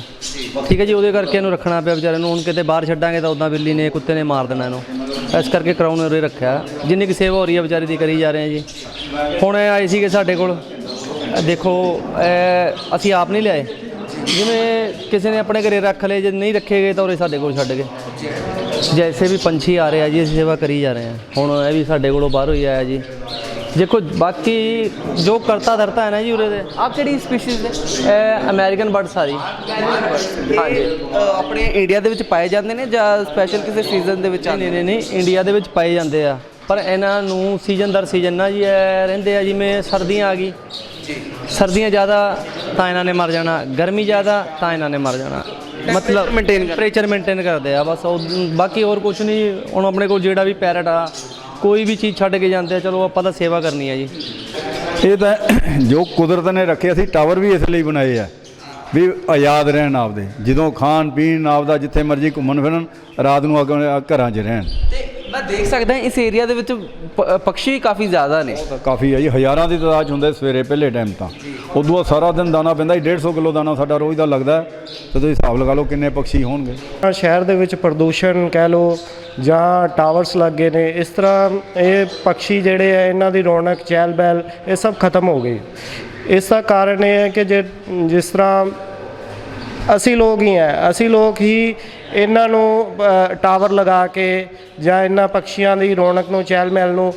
ਠੀਕ ਹੈ ਜੀ ਉਹਦੇ ਕਰਕੇ ਇਹਨੂੰ ਰੱਖਣਾ ਪਿਆ ਵਿਚਾਰੇ ਨੂੰ। ਹੁਣ ਕਿਤੇ ਬਾਹਰ ਛੱਡਾਂਗੇ ਤਾਂ ਉਦਾਂ ਬਿੱਲੀ ਨੇ ਕੁੱਤੇ ਨੇ ਮਾਰ ਦੇਣਾ ਇਹਨੂੰ। ਇਸ ਕਰਕੇ ਕਰਾਉ ਉਰੇ ਰੱਖਿਆ। ਜਿੰਨੀ ਕਿ ਸੇਵਾ ਹੋ ਰਹੀ ਹੈ ਵਿਚਾਰੇ ਦੀ ਕਰੀ ਜਾ ਰਹੇ ਹਾਂ ਜੀ। ਹੁਣ ਇਹ ਆਏ ਸੀਗੇ ਸਾਡੇ ਕੋਲ। ਦੇਖੋ, ਇਹ ਅਸੀਂ ਆਪ ਨਹੀਂ ਲਿਆਏ। ਜਿਵੇਂ ਕਿਸੇ ਨੇ ਆਪਣੇ ਘਰੇ ਰੱਖ ਲਏ, ਜੇ ਨਹੀਂ ਰੱਖੇ ਗਏ ਤਾਂ ਉਰੇ ਸਾਡੇ ਕੋਲ ਛੱਡ ਗਏ। ਜੈਸੇ ਵੀ ਪੰਛੀ ਆ ਰਹੇ ਆ ਜੀ, ਅਸੀਂ ਸੇਵਾ ਕਰੀ ਜਾ ਰਹੇ ਹਾਂ ਹੁਣ ਇਹ ਵੀ ਸਾਡੇ ਕੋਲੋਂ ਬਾਹਰ ਹੋਈ ਆਇਆ ਜੀ। ਦੇਖੋ ਬਾਕੀ ਜੋ ਕਰਤਾ ਧਰਤਾ ਹੈ ਨਾ ਜੀ ਉਰੇ ਦੇ। ਆਪ ਕਿਹੜੀ ਸਪੀਸੀਜ਼ ਨੇ ਇਹ ਅਮਰੀਕਨ ਬਰਡਸ ਆ ਜੀ ਹਾਂਜੀ ਆਪਣੇ ਇੰਡੀਆ ਦੇ ਵਿੱਚ ਪਾਏ ਜਾਂਦੇ ਨੇ ਜਾਂ ਸਪੈਸ਼ਲ ਕਿਸੇ ਸੀਜ਼ਨ ਦੇ ਵਿੱਚ ਆਉਂਦੇ ਨਹੀਂ ਨਹੀਂ ਨਹੀਂ ਇੰਡੀਆ ਦੇ ਵਿੱਚ ਪਾਏ ਜਾਂਦੇ ਆ। ਪਰ ਇਹਨਾਂ ਨੂੰ ਸੀਜ਼ਨ ਦਰ ਸੀਜ਼ਨ ਨਾ ਜੀ ਇਹ ਰਹਿੰਦੇ ਆ ਜਿਵੇਂ ਸਰਦੀਆਂ ਆ ਗਈ। ਸਰਦੀਆਂ ਜ਼ਿਆਦਾ ਤਾਂ ਇਹਨਾਂ ਨੇ ਮਰ ਜਾਣਾ ਗਰਮੀ ਜ਼ਿਆਦਾ ਤਾਂ ਇਹਨਾਂ ਨੇ ਮਰ ਜਾਣਾ। ਮਤਲਬ maintain ਕਰ- ਟੈਂਪਰੇਚਰ ਮੇਨਟੇਨ ਕਰਦੇ ਆ ਬਸ ਉਹ ਬਾਕੀ ਹੋਰ ਕੁਝ ਨਹੀਂ ਹੁਣ ਆਪਣੇ ਕੋਲ ਜਿਹੜਾ ਵੀ ਪੈਰਟ ਆ ਕੋਈ ਵੀ ਚੀਜ਼ ਛੱਡ ਕੇ ਜਾਂਦੇ ਆ, ਚਲੋ ਆਪਾਂ ਤਾਂ ਸੇਵਾ ਕਰਨੀ ਆ ਜੀ। ਇਹ ਤਾਂ ਜੋ ਕੁਦਰਤ ਨੇ ਰੱਖਿਆ ਸੀ ਟਾਵਰ ਵੀ ਇਸ ਲਈ ਬਣਾਏ ਆ ਵੀ ਆਜ਼ਾਦ ਰਹਿਣ ਆਪਦੇ। ਜਦੋਂ ਖਾਣ ਪੀਣ ਆਪਦਾ ਜਿੱਥੇ ਮਰਜ਼ੀ ਘੁੰਮਣ ਫਿਰਨ ਰਾਤ ਨੂੰ ਆਪਣੇ ਘਰਾਂ 'ਚ ਰਹਿਣ। ਤੇ ਮੈਂ ਦੇਖ ਸਕਦਾ ਇਸ ਏਰੀਆ ਦੇ ਵਿੱਚ ਪ- ਪੰਛੀ ਕਾਫੀ ਜ਼ਿਆਦਾ ਨੇ। ਤਾਂ ਕਾਫੀ ਹੈ ਜੀ ਹਜ਼ਾਰਾਂ ਦੀ ਤਾਦਾਦ 'ਚ ਹੁੰਦੇ ਸਵੇਰੇ ਪਹਿਲੇ ਟਾਈਮ ਤਾਂ। ਉਦੋਂ ਬਾਅਦ ਸਾਰਾ ਦਿਨ ਦਾਣਾ ਪੈਂਦਾ ਜੀ 150 ਕਿਲੋ ਦਾਣਾ ਸਾਡਾ ਰੋਜ਼ ਦਾ ਲੱਗਦਾ ਹੈ। ਤੇ ਤੁਸੀਂ ਹਿਸਾਬ ਲਗਾ ਲਓ ਕਿੰਨੇ ਪੰਛੀ ਹੋਣਗੇ। ਤਾਂ ਸ਼ਹਿਰ ਦੇ ਵਿੱਚ ਪ੍ਰਦੂਸ਼ਣ ਕਹਿ ਲਓ ਜਾਂ ਟਾਵਰਸ ਲੱਗੇ ਨੇ ਇਸ ਤਰ੍ਹਾਂ ਇਹ ਪੰਛੀ ਜਿਹੜੇ ਆ ਇਹਨਾਂ ਦੀ ਰੌਣਕ ਚਹਿਲ ਪਹਿਲ ਇਹ ਸਭ ਖਤਮ ਹੋ ਗਈ। ਇਸ ਦਾ ਕਾਰਨ ਇਹ ਹੈ ਕਿ ਜੇ ਜਿਸ ਤਰ੍ਹਾਂ ਅਸੀਂ ਲੋਕ ਹੀ ਆ ਅਸੀਂ ਲੋਕ ਹੀ ਇਹਨਾਂ ਨੂੰ ਟਾਵਰ ਲਗਾ ਕੇ ਜਾਂ ਇਹਨਾਂ ਪੰਛੀਆਂ ਦੀ ਰੌਣਕ ਨੂੰ ਚਹਿਲ ਮਹਿਲ ਨੂੰ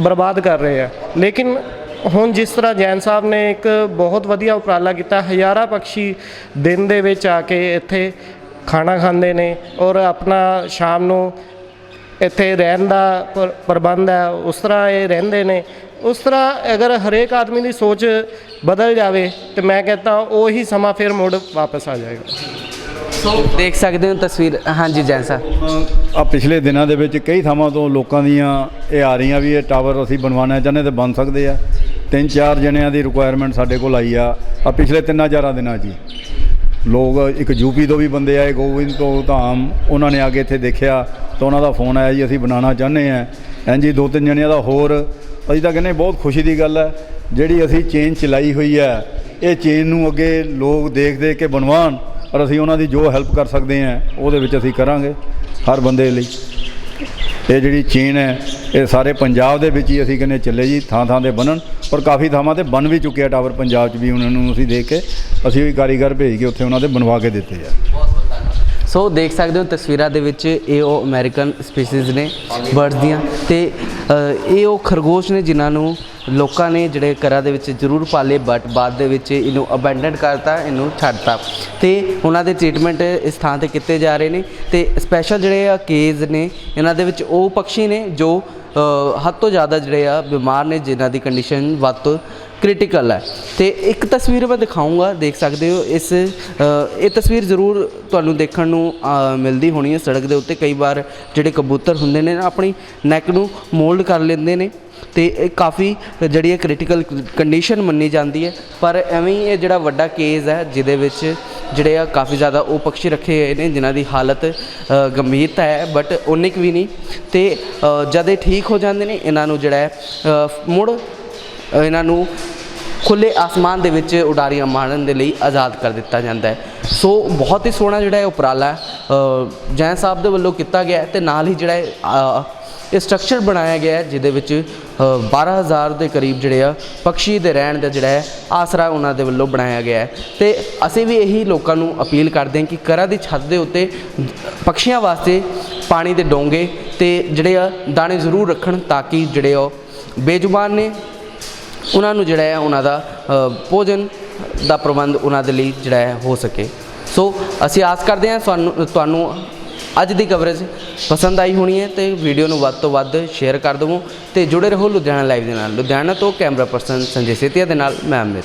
ਬਰਬਾਦ ਕਰ ਰਹੇ ਆ। ਲੇਕਿਨ ਹੁਣ ਜਿਸ ਤਰ੍ਹਾਂ ਜੈਨ ਸਾਹਿਬ ਨੇ ਇੱਕ ਬਹੁਤ ਵਧੀਆ ਉਪਰਾਲਾ ਕੀਤਾ, ਹਜ਼ਾਰਾਂ ਪੰਛੀ ਦਿਨ ਦੇ ਵਿੱਚ ਆ ਕੇ ਇੱਥੇ ਖਾਣਾ ਖਾਂਦੇ ਨੇ ਔਰ ਆਪਣਾ ਸ਼ਾਮ ਨੂੰ ਇੱਥੇ ਰਹਿਣ ਦਾ ਪ੍ਰ- ਪ੍ਰਬੰਧ ਹੈ, ਉਸ ਤਰ੍ਹਾਂ ਇਹ ਰਹਿੰਦੇ ਨੇ। ਉਸ ਤਰ੍ਹਾਂ ਅਗਰ ਹਰੇਕ ਆਦਮੀ ਦੀ ਸੋਚ ਬਦਲ ਜਾਵੇ, ਤੇ ਮੈਂ ਕਹਿੰਦਾ ਉਹੀ ਸਮਾਂ ਫਿਰ ਮੁੜ ਵਾਪਸ ਆ ਜਾਏਗਾ। ਦੇਖ ਸਕਦੇ ਹੋ ਤਸਵੀਰ। ਹਾਂਜੀ, ਜੈਨ ਸਾਹਿਬ। ਆ ਪਿਛਲੇ ਦਿਨਾਂ ਦੇ ਵਿੱਚ ਕਈ ਥਾਵਾਂ ਤੋਂ ਲੋਕਾਂ ਦੀਆਂ ਇਹ ਆ ਰਹੀਆਂ ਵੀ ਇਹ ਟਾਵਰ ਅਸੀਂ ਬਣਵਾਉਣਾ ਚਾਹੁੰਦੇ ਤੇ ਬਣ ਸਕਦੇ ਆ। ਤਿੰਨ ਚਾਰ ਜਣਿਆਂ ਦੀ ਰਿਕੁਆਇਰਮੈਂਟ ਸਾਡੇ ਕੋਲ ਆਈ ਆ। ਆ ਪਿਛਲੇ ਤਿੰਨਾਂ ਚਾਰਾਂ ਦਿਨਾਂ 'ਚ ਲੋਕ ਇੱਕ ਯੂਪੀ ਤੋਂ ਵੀ ਬੰਦੇ ਆਏ ਗੋਬਿੰਦ ਤੋਂ ਧਾਮ, ਉਹਨਾਂ ਨੇ ਆ ਕੇ ਇੱਥੇ ਦੇਖਿਆ ਤਾਂ ਉਹਨਾਂ ਦਾ ਫੋਨ ਆਇਆ ਜੀ, ਅਸੀਂ ਬਣਾਉਣਾ ਚਾਹੁੰਦੇ ਆ। ਐਂਜੀ ਦੋ ਤਿੰਨ ਜਣਿਆਂ ਦਾ ਹੋਰ। ਅਸੀਂ ਤਾਂ ਕਹਿੰਦੇ ਬਹੁਤ ਖੁਸ਼ੀ ਦੀ ਗੱਲ ਹੈ ਜਿਹੜੀ ਅਸੀਂ ਚੇਨ ਚਲਾਈ ਹੋਈ ਹੈ ਇਹ ਚੇਨ ਨੂੰ ਅੱਗੇ ਲੋਕ ਦੇਖਦੇ ਕਿ ਕੇ ਬਣਵਾਉਣ। ਔਰ ਅਸੀਂ ਉਹਨਾਂ ਦੀ ਜੋ ਹੈਲਪ ਕਰ ਸਕਦੇ ਹਾਂ, ਉਹਦੇ ਵਿੱਚ ਅਸੀਂ ਕਰਾਂਗੇ ਹਰ ਬੰਦੇ ਲਈ। ਇਹ ਜਿਹੜੀ ਚੇਨ ਹੈ, ਇਹ ਸਾਰੇ ਪੰਜਾਬ ਦੇ ਵਿੱਚ ਹੀ ਅਸੀਂ ਕਹਿੰਦੇ ਚੱਲੇ ਜੀ ਥਾਂ ਥਾਂ ਤੇ ਬਣਨ ਔਰ ਕਾਫੀ ਥਾਵਾਂ ਤੇ ਬਣ ਵੀ ਚੁੱਕਿਆ ਟਾਵਰ ਪੰਜਾਬ 'ਚ ਵੀ ਉਹਨਾਂ ਨੂੰ ਅਸੀਂ ਦੇਖ ਕੇ ਅਸੀਂ ਵੀ ਕਾਰੀਗਰ ਭੇਜ ਕੇ ਉੱਥੇ ਉਹਨਾਂ ਦੇ ਬਣਵਾ ਕੇ ਦਿੱਤੇ ਆ। ਸੋ ਦੇਖ ਸਕਦੇ ਹੋ ਤਸਵੀਰਾਂ ਦੇ ਵਿੱਚ ਇਹ ਉਹ ਅਮਰੀਕਨ ਸਪੀਸੀਜ਼ ਨੇ, ਬਰਡਸ ਦੀਆਂ। ਤੇ ਇਹ ਉਹ ਖਰਗੋਸ਼ ਨੇ ਜਿਨ੍ਹਾਂ ਨੂੰ ਲੋਕਾਂ ਨੇ ਜਿਹੜੇ ਘਰਾਂ ਦੇ ਵਿੱਚ ਜ਼ਰੂਰ ਪਾਲੇ ਬਟ ਬਾਅਦ ਦੇ ਵਿੱਚ ਇਹਨੂੰ ਅਬੈਂਡਨ ਕਰਤਾ, ਇਹਨੂੰ ਛੱਡਤਾ। ਤੇ ਉਹਨਾਂ ਦੇ ਟ੍ਰੀਟਮੈਂਟ ਇਸ ਥਾਂ ਤੇ ਕੀਤੇ ਜਾ ਰਹੇ ਨੇ। ਤੇ ਸਪੈਸ਼ਲ ਜਿਹੜੇ ਆ ਕੇਜ ਨੇ, ਇਹਨਾਂ ਦੇ ਵਿੱਚ ਉਹ ਪੰਛੀ ਨੇ ਜੋ ਹੱਦ ਤੋਂ ਜ਼ਿਆਦਾ ਜਿਹੜੇ ਆ ਬਿਮਾਰ ਨੇ, ਜਿਨ੍ਹਾਂ ਦੀ ਕੰਡੀਸ਼ਨ ਵੱਧ ਤੋਂ ਕ੍ਰਿਟੀਕਲ ਹੈ। ਤੇ ਇੱਕ ਤਸਵੀਰ ਮੈਂ ਦਿਖਾਉਂਗਾ ਦੇਖ ਸਕਦੇ ਹੋ, ਇਸ ਇਹ ਤਸਵੀਰ ਜ਼ਰੂਰ ਤੁਹਾਨੂੰ ਦੇਖਣ ਨੂੰ ਮਿਲਦੀ ਹੋਣੀ ਹੈ। ਸੜਕ ਦੇ ਉੱਤੇ ਕਈ ਵਾਰ ਜਿਹੜੇ ਕਬੂਤਰ ਹੁੰਦੇ ਨੇ ਆਪਣੀ ਨੈਕ ਨੂੰ ਮੋਲਡ ਕਰ ਲੈਂਦੇ ਨੇ। ਤੇ ਇਹ ਕਾਫੀ ਜਿਹੜੀ ਹੈ ਕ੍ਰਿਟੀਕਲ ਕੰਡੀਸ਼ਨ ਮੰਨੀ ਜਾਂਦੀ ਹੈ। ਪਰ ਐਵੇਂ ਹੀ ਇਹ ਜਿਹੜਾ ਵੱਡਾ ਕੇਸ ਹੈ, ਜਿਹਦੇ ਵਿੱਚ ਜਿਹੜੇ ਆ ਕਾਫੀ ਜ਼ਿਆਦਾ ਉਹ ਪੰਛੀ ਰੱਖੇ ਗਏ ਨੇ ਜਿਨ੍ਹਾਂ ਦੀ ਹਾਲਤ ਗੰਭੀਰਤਾ ਹੈ ਬਟ ਉਨਿਕ ਵੀ ਨਹੀਂ। ਤੇ ਜਦ ਇਹ ਠੀਕ ਹੋ ਜਾਂਦੇ ਨੇ ਇਹਨਾਂ ਨੂੰ ਜਿਹੜਾ ਹੈ ਮੁੜ ਇਹਨਾਂ ਨੂੰ ਖੁੱਲੇ ਆਸਮਾਨ ਦੇ ਵਿੱਚ ਉਡਾਰੀਆਂ ਮਾਰਨ ਦੇ ਲਈ ਆਜ਼ਾਦ ਕਰ ਦਿੱਤਾ ਜਾਂਦਾ ਹੈ। ਸੋ ਬਹੁਤ ਹੀ ਸੋਹਣਾ ਜਿਹੜਾ ਹੈ ਉਪਰਾਲਾ ਅ, ਜੈਨ ਸਾਹਿਬ ਦੇ ਵੱਲੋਂ ਕੀਤਾ ਗਿਆ ਹੈ ਤੇ ਨਾਲ ਹੀ ਜਿਹੜਾ ਹੈ ਇਹ ਸਟਰਕਚਰ ਬਣਾਇਆ ਗਿਆ ਹੈ ਜਿਹਦੇ ਵਿੱਚ ਅ, 12000 ਦੇ ਕਰੀਬ ਜਿਹੜੇ ਆ ਪੰਛੀ ਦੇ ਰਹਿਣ ਦਾ ਜਿਹੜਾ ਹੈ ਆਸਰਾ ਉਹਨਾਂ ਦੇ ਵੱਲੋਂ ਬਣਾਇਆ ਗਿਆ ਹੈ। ਤੇ ਅਸੀਂ ਵੀ ਇਹੀ ਲੋਕਾਂ ਨੂੰ ਅਪੀਲ ਕਰਦੇ ਹਾਂ ਕਿ ਘਰਾਂ ਦੀ ਛੱਤ ਦੇ ਉੱਤੇ ਪੰਛੀਆਂ ਵਾਸਤੇ ਪਾਣੀ ਦੇ ਡੋਂਗੇ ਤੇ ਜਿਹੜੇ ਆ ਦਾਣੇ ਜ਼ਰੂਰ ਰੱਖਣ ਤਾਂ ਕਿ ਜਿਹੜੇ ਉਹ ਬੇਜ਼ੁਬਾਨ ਨੇ। ਉਹਨਾਂ ਨੂੰ ਜਿਹੜਾ ਹੈ ਉਹਨਾਂ ਦਾ ਭੋਜਨ ਦਾ ਪ੍ਰਬੰਧ ਉਹਨਾਂ ਦੇ ਲਈ ਜਿਹੜਾ ਹੈ ਹੋ ਸਕੇ। ਸੋ ਅਸੀਂ ਆਸ ਕਰਦੇ ਹਾਂ ਤੁਹਾਨੂੰ ਤੁਹਾਨੂੰ ਅੱਜ ਦੀ ਕਵਰੇਜ ਪਸੰਦ ਆਈ ਹੋਣੀ ਹੈ ਤੇ ਵੀਡੀਓ ਨੂੰ ਵੱਧ ਤੋਂ ਵੱਧ ਸ਼ੇਅਰ ਕਰ ਦਿਵੋ ਤੇ ਜੁੜੇ ਰਹੋ ਲੁਧਿਆਣਾ ਲਾਈਵ ਦੇ ਨਾਲ। ਲੁਧਿਆਣਾ ਤੋਂ ਕੈਮਰਾ ਪਰਸਨ ਸੰਜੇ ਸੇਤੀਆ ਦੇ ਨਾਲ, ਮੈਂ ਅਮਿਤ